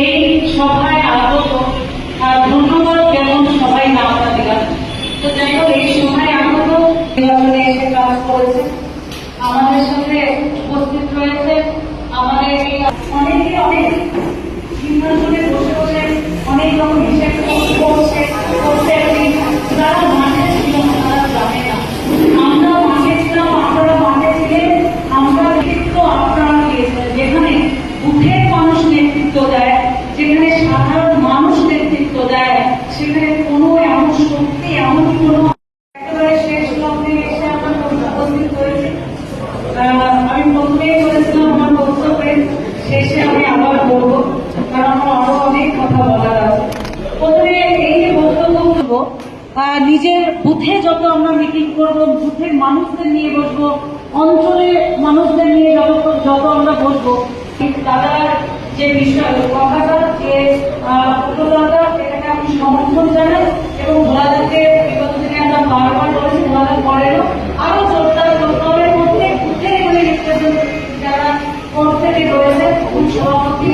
এই সভায় আগত ধন্যবাদ কেমন সবাই না আপনাদের তো যাই হোক, এই সভায় আগত নির্বাচনে এসে কাজ করেছে। আমাদের সাথে উপস্থিত রয়েছে আমাদের অনেকে অনেক নিজের বুথে যত আমরা মিটিং করব, বুথের মানুষদের নিয়ে বসব অঞ্চলের মানুষদের নিয়ে যত যত আমরা বসবো দাদার যে বিষয় সেটাকে আমি সমর্থন জানাই এবং ভোলাদাকে বিগত আমরা বারবার বলেছি করেন আরও জোরদার যারা রয়েছে সভাপতি